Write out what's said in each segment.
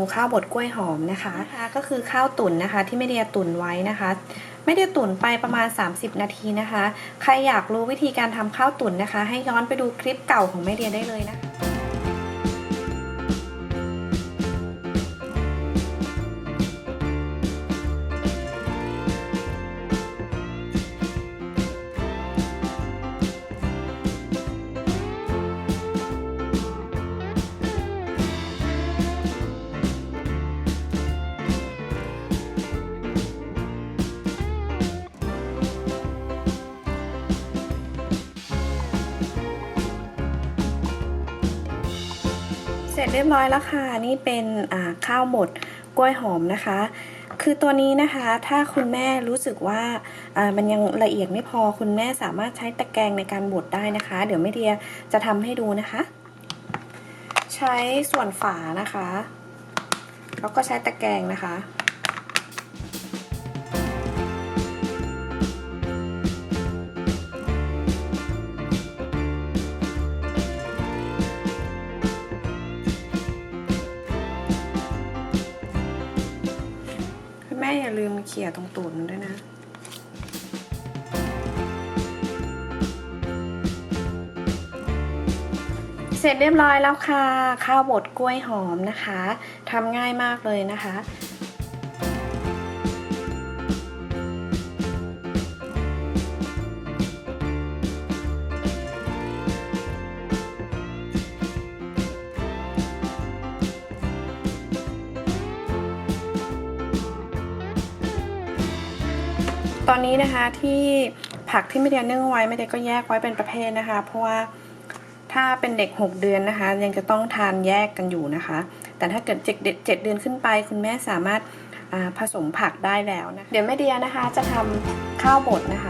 นูข้าวบดกล้วยหอมนะคะนะคะก็คือข้าวตุ๋นนะคะ ที่ไม่เดียตุ๋นไว้นะคะ ไม่ได้ตุ๋นไปประมาณ 30 นาทีนะคะ ใครอยากรู้วิธีการทำข้าวตุ๋นนะคะ ให้ย้อนไปดูคลิปเก่าของแม่เดียได้เลยนะคะ ร็จเรียบร้อยแล้วค่ะ นี่เป็นข้าวบดกล้วยหอมนะคะ คือตัวนี้นะคะถ้าคุณแม่รู้สึกว่าอ่ามันยังละเอียดไม่พอคุณแม่สามารถใช้ตะแกรงในการบดได้นะคะ เดี๋ยวแม่เดียจะทำให้ดูนะคะ ใช้ส่วนฝานะคะ แล้วก็ใช้ตะแกรงนะคะ เสร็จเรียบร้อยแล้วค่ะ ข้าวบดกล้วยหอมนะคะทำง่ายมากเลยนะคะตอนนี้นะคะที่ผักที่ไม่ได้นึ่งไว้ไม่ได้ก็แยกไว้เป็นประเภทนะคะ เพราะว่า ถ้าเป็นเด็ก 6 เดือนนะคะ ยังจะต้องทานแยกกันอยู่นะคะ แต่ถ้าเกิดเจ็ดเจ็ดเดือนขึ้นไป คุณแม่สามารถผสมผักได้แล้วนะ เดี๋ยวแม่เดียนะคะจะทำข้าวบดนะคะ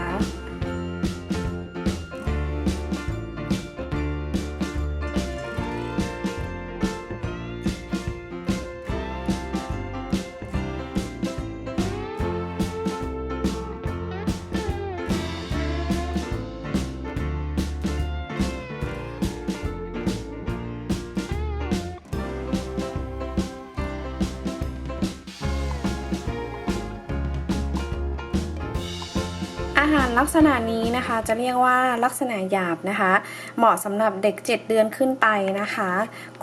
หารลักษณะนี้นะคะ จะเรียกว่าลักษณะหยาบนะคะ เหมาะสำหรับเด็ก 7 เดือนขึ้นไปนะคะ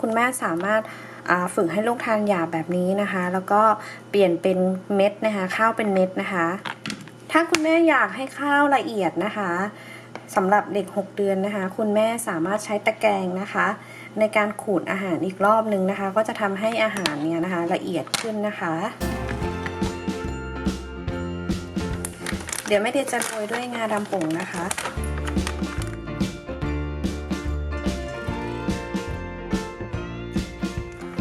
คุณแม่สามารถฝึกให้ลูกทานหยาบแบบนี้นะคะ แล้วก็เปลี่ยนเป็นเม็ดนะคะ ข้าวเป็นเม็ดนะคะ ถ้าคุณแม่อยากให้ข้าวละเอียดนะคะสำหรับเด็ก 6 เดือนนะคะ คุณแม่สามารถใช้ตะแกรงนะคะ ในการขูดอาหารอีกรอบนึงนะคะ ก็จะทำให้อาหารเนี่ยนะคะละเอียดขึ้นนะคะ เดี๋ยวแม่เดียจะโรยด้วยงาดำป่งนะคะ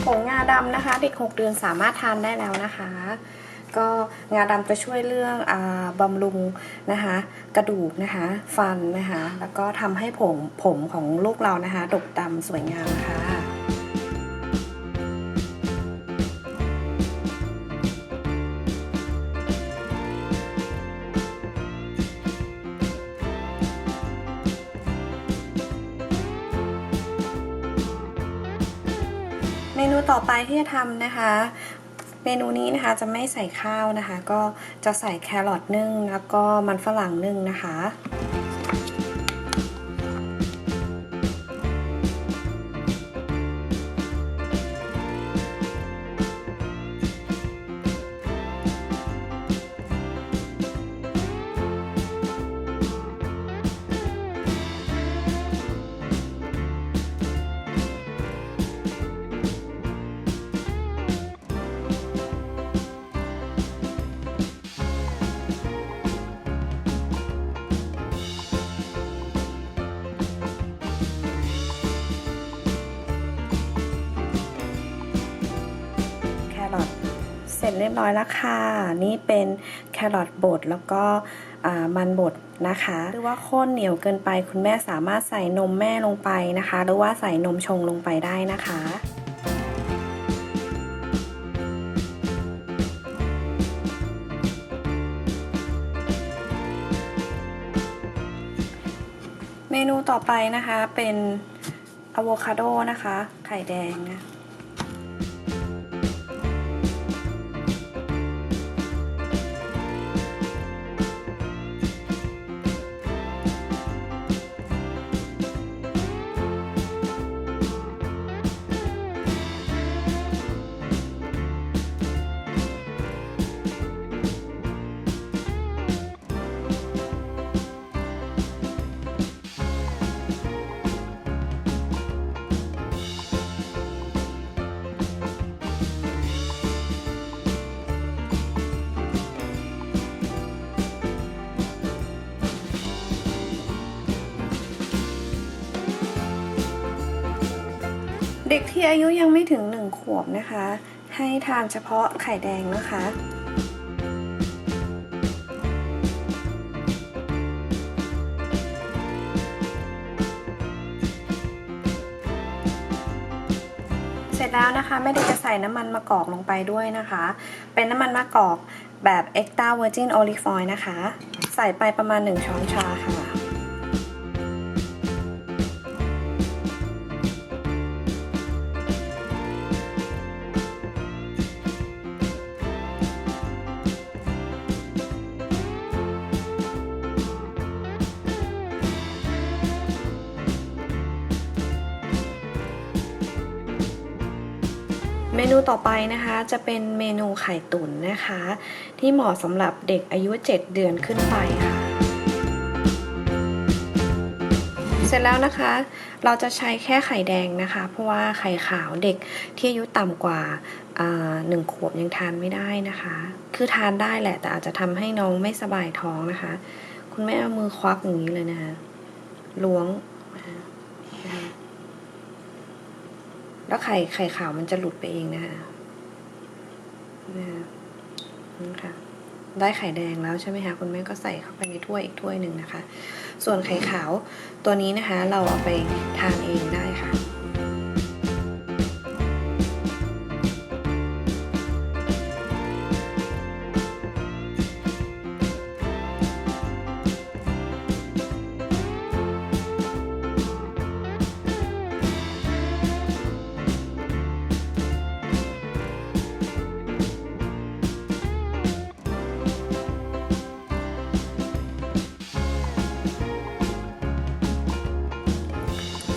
ผงงาดำนะคะ เด็ก 6 เดือนสามารถทานได้แล้วนะคะ ก็งาดำจะช่วยเรื่องอบำรุงนะคะ กระดูกนะคะ ฟันนะคะ แล้วก็ทำให้ผมผมของลูกเรานะคะ ดกดำสวยงามค่ะ อไปที่จะทำนะคะ เมนูนี้นะคะจะไม่ใส่ข้าวนะคะ ก็จะใส่แครอทนึ่งแล้วก็มันฝรั่งนึ่งนะคะ เรียบร้อยแล้วค่ะ นี่เป็นแครอทบดแล้วก็มันบดนะคะหรือว่าข้นเหนียวเกินไปคุณแม่สามารถใส่นมแม่ลงไปนะคะ หรือว่าใส่นมชงลงไปได้นะคะเมนูต่อไปนะคะเป็นอะโวคาโดนะคะ ไข่แดงนะ เด็กที่อายุยังไม่ถึง 1 ขวบนะคะ ให้ทานเฉพาะไข่แดงนะคะ เสร็จแล้วนะคะไม่ได้จะใส่น้ำมันมะกอกลงไปด้วยนะคะ เป็นน้ำมันมะกอกแบบ extra virgin olive oil นะคะ ใส่ไปประมาณ 1 ช้อนชาค่ะ นูต่อไปนะคะจะเป็นเมนูไข่ตุ๋นนะคะ ที่เหมาะสำหรับเด็กอายุ 7 เดือนขึ้นไปค่ะ เสร็จแล้วนะคะ เราจะใช้แค่ไข่แดงนะคะ เพราะว่าไข่ขาวเด็กที่อายุต่ำกว่าาหนึ่งขวบยังทานไม่ได้นะคะ คือทานได้แหละ แต่อาจจะทำให้น้องไม่สบายท้องนะคะ คุณแม่เอามือควักอย่างนี้เลยนะคะล้วงนะคะนะคะ แล้วไข่ไข่ขาวมันจะหลุดไปเองนะคะนะคะนี่ค่ะได้ไข่แดงแล้วใช่ไหมคะคุณแม่ก็ใส่เข้าไปในถ้วยอีกถ้วยหนึ่งนะคะ ส่วนไข่ขาวตัวนี้นะคะ เราเอาไปทานเองได้ค่ะ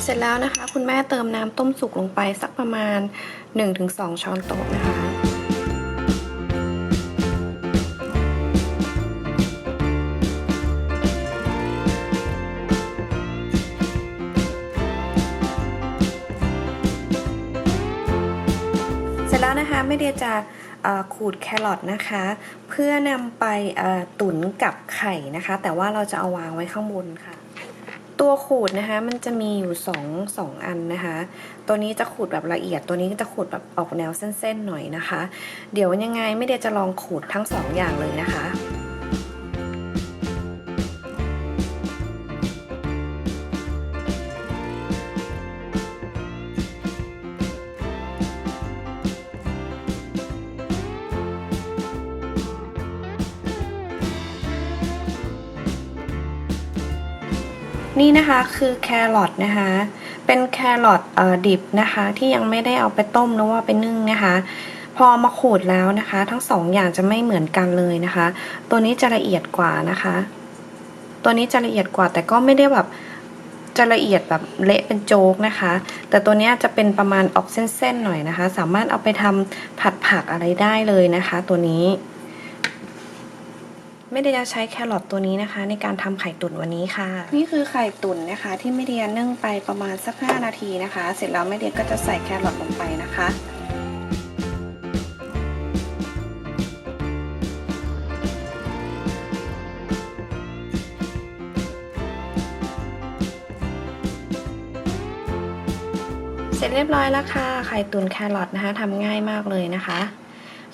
เสร็จแล้วนะคะ คุณแม่เติมน้ำต้มสุกลงไปสักประมาณ 1-2 ช้อนโต๊ะนะคะเสร็จแล้วนะคะไม่เดียจะขูดแครอทนะคะ เพื่อนำไปตุ๋นกับไข่นะคะ แต่ว่าเราจะเอาวางไว้ข้างบนค่ะ ตัวขูดนะคะ มันจะมีอยู่สองสองอันนะคะ ตัวนี้จะขูดแบบละเอียด ตัวนี้จะขูดแบบออกแนวเส้นๆหน่อยนะคะ เดี๋ยวยังไงไม่เดียจะลองขูดทั้งสองอย่างเลยนะคะ นี่นะคะคือแครอทนะคะ เป็นแครอทดิบนะคะ ที่ยังไม่ได้เอาไปต้มหรือว่าไปนึ่งนะคะ พอมาขูดแล้วนะคะ ทั้งสองอย่างจะไม่เหมือนกันเลยนะคะ ตัวนี้จะละเอียดกว่านะคะ ตัวนี้จะละเอียดกว่าแต่ก็ไม่ได้แบบจะละเอียดแบบเละเป็นโจ๊กนะคะ แต่ตัวนี้จะเป็นประมาณออกเส้นๆหน่อยนะคะ สามารถเอาไปทำผัดผักอะไรได้เลยนะคะ ตัวนี้ ไม่ได้จะใช้แครอทตัวนี้นะคะ ในการทำไข่ตุ๋นวันนี้ค่ะ นี่คือไข่ตุ๋นนะคะ ที่ไม่เดียนึ่งไปประมาณสัก 5 นาทีนะคะ เสร็จแล้วไม่เดียก็จะใส่แครอทลงไปนะคะเสร็จเรียบร้อยแล้วค่ะ ไข่ตุ๋นแครอทนะคะทำง่ายมากเลยนะคะ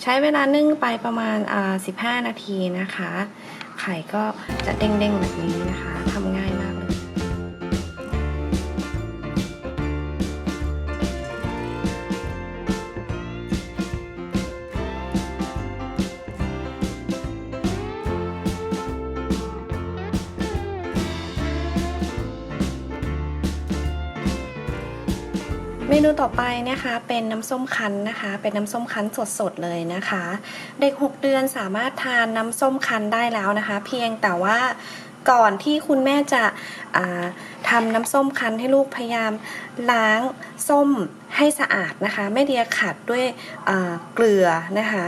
ใช้เวลานึ่งไปประมาณ 15 นาทีนะคะ ไข่ก็จะเด้งๆแบบนี้นะคะทำง่าย ต่อไปนะคะเป็นน้ำส้มคั้นนะคะ เป็นน้ำส้มคั้นสดๆเลยนะคะ เด็ก 6 เดือนสามารถทานน้ำส้มคั้นได้แล้วนะคะ เพียงแต่ว่าก่อนที่คุณแม่จะอ่าทำน้ำส้มคั้นให้ลูกพยายามล้างส้มให้สะอาดนะคะ ไม่เดียขัดด้วยเกลือนะคะ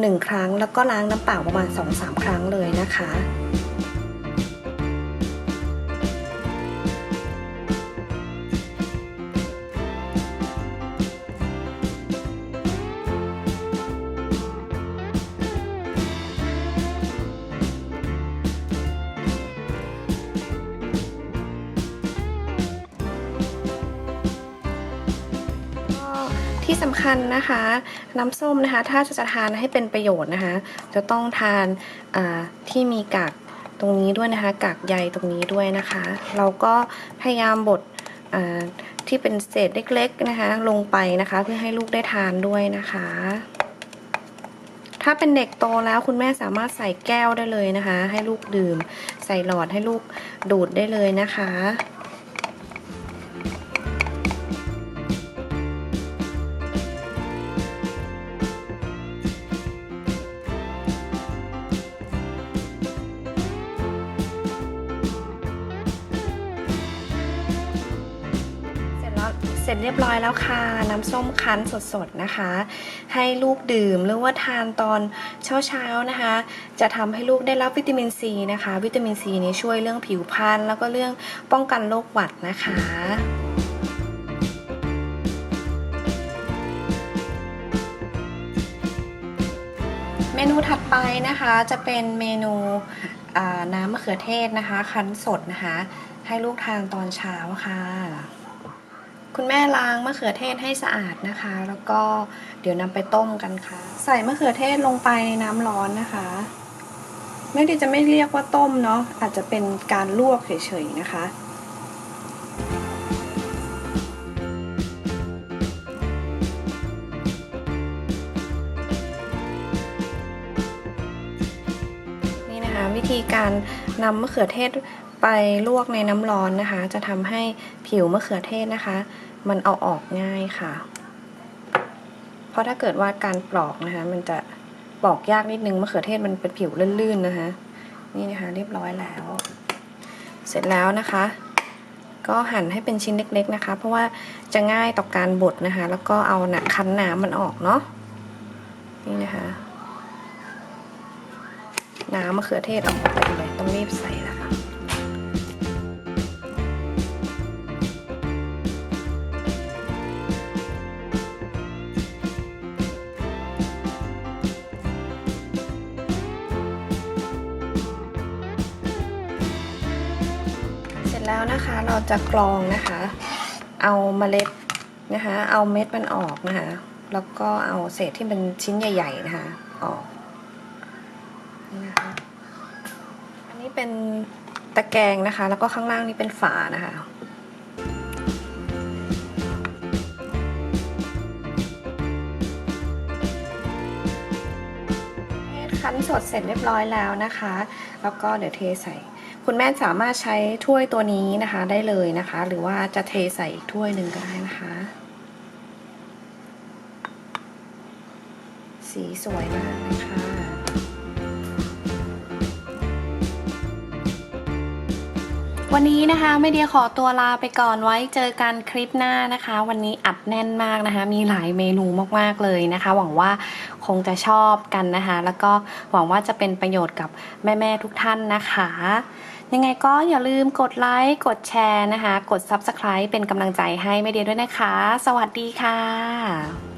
หนึ่งครั้งแล้วก็ล้างน้ำเปล่าประมาณ 2-3 ครั้งเลยนะคะ สำคัญนะคะ น้ำส้มนะคะ ถ้าจะทานให้เป็นประโยชน์นะคะ จะต้องทานที่มีกากตรงนี้ด้วยนะคะ กากใยตรงนี้ด้วยนะคะ เราก็พยายามบดที่เป็นเศษเล็กๆนะคะ ลงไปนะคะ เพื่อให้ลูกได้ทานด้วยนะคะ ถ้าเป็นเด็กโตแล้วคุณแม่สามารถใส่แก้วได้เลยนะคะ ให้ลูกดื่ม ใส่หลอดให้ลูกดูดได้เลยนะคะ เสร็จเรียบร้อยแล้วค่ะ น้ำส้มคั้นสดๆนะคะ ให้ลูกดื่มหรือว่าทานตอนเช้าๆนะคะ จะทำให้ลูกได้รับวิตามินซีนะคะ วิตามินซีนี้ช่วยเรื่องผิวพรรณแล้วก็เรื่องป้องกันโรคหวัดนะคะเมนูถัดไปนะคะจะเป็นเมนูน้ำมะเขือเทศนะคะ คั้นสดนะคะ ให้ลูกทานตอนเช้าค่ะ คุณแม่ล้างมะเขือเทศให้สะอาดนะคะ แล้วก็เดี๋ยวนำไปต้มกันค่ะ ใส่มะเขือเทศลงไปในน้ำร้อนนะคะ ไม่ได้จะไม่เรียกว่าต้มเนาะอาจจะเป็นการลวกเฉยๆนะคะ การนำมะเขือเทศไปลวกในน้ำร้อนนะคะ จะทำให้ผิวมะเขือเทศนะคะ มันเอาออกง่ายค่ะ เพราะถ้าเกิดว่าการปลอกนะคะ มันจะปลอกยากนิดนึงมะเขือเทศมันเป็นผิวลื่นๆนะคะ นี่นะคะ เรียบร้อยแล้ว เสร็จแล้วนะคะ ก็หั่นให้เป็นชิ้นเล็ก ๆนะคะ เพราะว่าจะง่ายต่อการบดนะคะ แล้วก็เอาหนักคั้นน้ำมันออกเนาะนี่นะคะ น้ำมะเขือเทศออกมาเต็มเลยต้องรีบใส่แล้วค่ะเสร็จแล้วนะคะเราจะกรองนะคะ เอาเมล็ดนะคะ เอาเม็ดมันออกนะคะ แล้วก็เอาเศษที่เป็นชิ้นใหญ่ ๆ นะคะ ออก อันนี้เป็นตะแกรงนะคะ แล้วก็ข้างล่างนี่เป็นฝานะคะคั้นสดเสร็จเรียบร้อยแล้วนะคะ แล้วก็เดี๋ยวเทใส่ คุณแม่สามารถใช้ถ้วยตัวนี้นะคะได้เลยนะคะ หรือว่าจะเทใส่อีกถ้วยหนึ่งก็ได้นะคะ สีสวยมากเลยค่ะ วันนี้นะคะไม่เดียขอตัวลาไปก่อนไว้เจอกันคลิปหน้านะคะ วันนี้อัดแน่นมากนะคะ มีหลายเมนูมากๆเลยนะคะ หวังว่าคงจะชอบกันนะคะ แล้วก็หวังว่าจะเป็นประโยชน์กับแม่ๆทุกท่านนะคะ ยังไงก็อย่าลืมกดไลค์กดแชร์นะคะ กด Subscribe เป็นกำลังใจให้แม่เดียด้วยนะคะ สวัสดีค่ะ